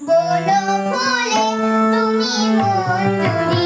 বনো বলে তুমি মঞ্জুরি